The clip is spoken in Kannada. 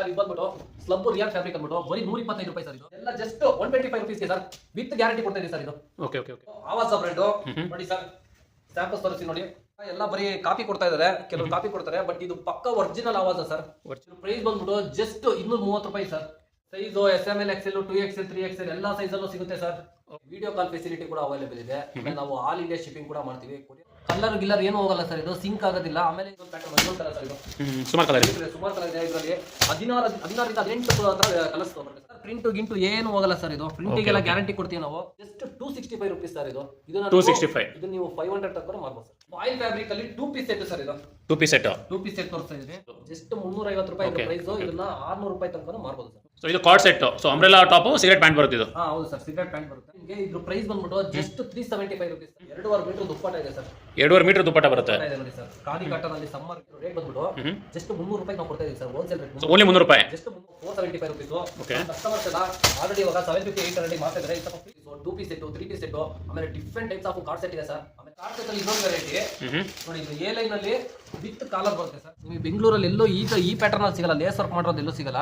ಸರ್ ಇದು ಬಂದ್ಬಿಟ್ಟು ಸ್ಲಬ್ ರಿಯಲ್ ಫ್ಯಾಬ್ರಿಕ್ ಅಂದ್ಬಿಟ್ಟು ಬರೀ ನೂರ ಇಪ್ಪತ್ತೈದು ರೂಪಾಯಿ ಸರ್ ಇದು. ಎಲ್ಲ ಜಸ್ಟ್ ಒನ್ ಟ್ವೆಂಟಿ ಫೈವ್ ರುಪೀಸ್ಗೆ ಸರ್ ವಿತ್ ಗ್ಯಾರಂಟಿ ಕೊಡ್ತಾ ಇದೆ. ಸರ್ ಇದು ಓಕೆ ಓಕೆ ಓಕೆ ಆವಾಸ ಬ್ರ್ಯಾಂಡು ನೋಡಿ ಸರ್ ಸ್ಯಾಂಪಲ್ಸ್ ತೋರಿಸಿ ನೋಡಿ. ಎಲ್ಲ ಬರೀ ಕಾಪಿ ಕೊಡ್ತಾ ಇದಾರೆ ಕೆಲವರು ಕಾಪಿ ಕೊಡ್ತಾರೆ ಬಟ್ ಇದು ಪಕ್ಕ ಒರಿಜಿನಲ್ ಆವಾಸ ಸರ್ ಪ್ರೈಸ್ ಬಂದ್ಬಿಟ್ಟು ಜಸ್ಟ್ ಇನ್ನೂರ ಮೂವತ್ತು ರೂಪಾಯಿ sir size S M L XL two XL three XL ಎಲ್ಲ ಸೈಜಲ್ಲೂ ಸಿಗುತ್ತೆ ಸರ್ ವಿಡಿಯೋ ಕಾಲ್ ಫೆಸಿಲಿಟಿ ಕೂಡ ಅವೈಲೇಬಲ್ ಇದೆ. ನಾವು ಆಲ್ ಇಂಡಿಯಾ ಶಿಪ್ಪಿಂಗ್ ಕೂಡ ಮಾಡ್ತೀವಿ. ಕಲರ್ ಗಿಲ್ಲರ್ ಏನು ಹೋಗಲ್ಲ ಸರ್ ಇದು ಸಿಂಕ್ ಆಗೋದಿಲ್ಲ. ಆಮೇಲೆ ಇದೊಂದು ಪ್ಯಾಟರ್ನ್ ಇನ್ನೊಂದು ತರ ಸರ್ ಇದು. ಸುಮಾರು ಕಲರ್ ಇದೆ. ಸುಮಾರು ಕಲರ್ ಇದೆ ಇದರಲ್ಲಿ. ಹದಿನಾರು ಹದಿನಾರರಿಂದ ಹದಿನೆಂಟು ಕಲರ್ಸ್ ಬರುತ್ತೆ ಸರ್. ಪ್ರಿಂಟ್ ಗಿಂಟು ಏನು ಹೋಗಲ್ಲ ಸರ್ ಇದು. ಪ್ರಿಂಟಿಗೆಲ್ಲ ಗ್ಯಾರಂಟಿ ಕೊಡ್ತೀವಿ ನಾವು. Just two sixty five rupees sir ಇದು. ಇದು ಟೂ ಸಿಕ್ಸ್ಟಿ ಫೈವ್ ಇದು ನೀವು ಫೈವ್ ಹಂಡ್ರೆಡ್ ತಗೊಂಡು ಮಾಡ್ಬೋದು ಸರ್. ಆಯಿಲ್ ಫ್ಯಾಬ್ರಿಕ್ ಅಲ್ಲಿ ಟೂ ಪೀಸ್ ಸೆಟ್ ಸರ್ ಇದು. Two piece set two piece set ತೋರಿಸ್ತಾ ಇದೆ ಜಸ್ಟ್ ಮುನ್ನೂರ ಐವತ್ತು ರೂಪಾಯಿ ಪ್ರೈಸ್ ಇದನ್ನ ಆರ್ನೂರು ರೂಪಾಯಿ ತನಕ ಮಾಡ್ಬೋದು ಸರ್. ಸೊ ಇದು card set so umbrella top cigarette pant ಬರುತ್ತೆ ಇದು. ಹಾ ಹೌದು ಸರ್ ಸಿಗರೆಟ್ ಪ್ಯಾಂಟ್ ಬರುತ್ತೆ. ನಿಮಗೆ ಇದ್ರ ಪ್ರೈಸ್ ಬಂದ್ಬಿಟ್ಟು just three seventy five rupees ಎರಡೂವರೆ ಮೀಟರ್ ದುಪ್ಪಟ್ಟ ಇದೆ ಸರ್. ಎರಡೂವರೆ ಮೀಟರ್ ದುಪ್ಪಟ್ಟ ಬರುತ್ತೆ. ಇದೆ ನೋಡಿ sir. Khadi cotton summer rate ಬಂದ್ಬಿಟ್ಟು ಜಸ್ಟ್ ಮುನ್ನೂರು ರೂಪಾಯಿ ನಾವು ಕೊಡ್ತಾ ಇದೀವಿ ಸರ್ ಹೋಲ್ಸೇಲ್ ರೇಟ್ ಓನ್ಲಿ ಮುನ್ನೂರು ರೂಪಾಯಿ. Just four seventy five rupees. Customers ಎಲ್ಲ ಆಲ್ರೆಡಿ ಇವಾಗ ಸೆವೆನ್ ಫಿಫ್ಟಿ ಏಟ್ ಹಂಡ್ರೆಡ್ ಮಾಡ್ತಾ ಇದ್ದಾರೆ. Two piece set three piece set ಆಮೇಲೆ different types of card set ಇದೆ ಸರ್. ಆಮೇಲೆ ಕಾರ್ಡ್ ಸೆಟ್ ಅಲ್ಲಿ ಇನ್ನೊಂದು ವೆರೈಟಿ ನೋಡಿ ಇದು ಎ ಲೈನ್ ಅಲ್ಲಿ ವಿತ್ ಕಾಲರ್ ಬರುತ್ತೆ ಸರ್. ನಿಮಗೆ ಬೆಂಗಳೂರಲ್ಲಿ ಎಲ್ಲೋ ಈ ಈ ಪ್ಯಾಟರ್ನ್ ಅಲ್ಲಿ ಸಿಗಲ್ಲ ಲೇಸ್ ವರ್ಕ್ ಮಾಡೋದು ಎಲ್ಲೂ ಸಿಗಲ್ಲ.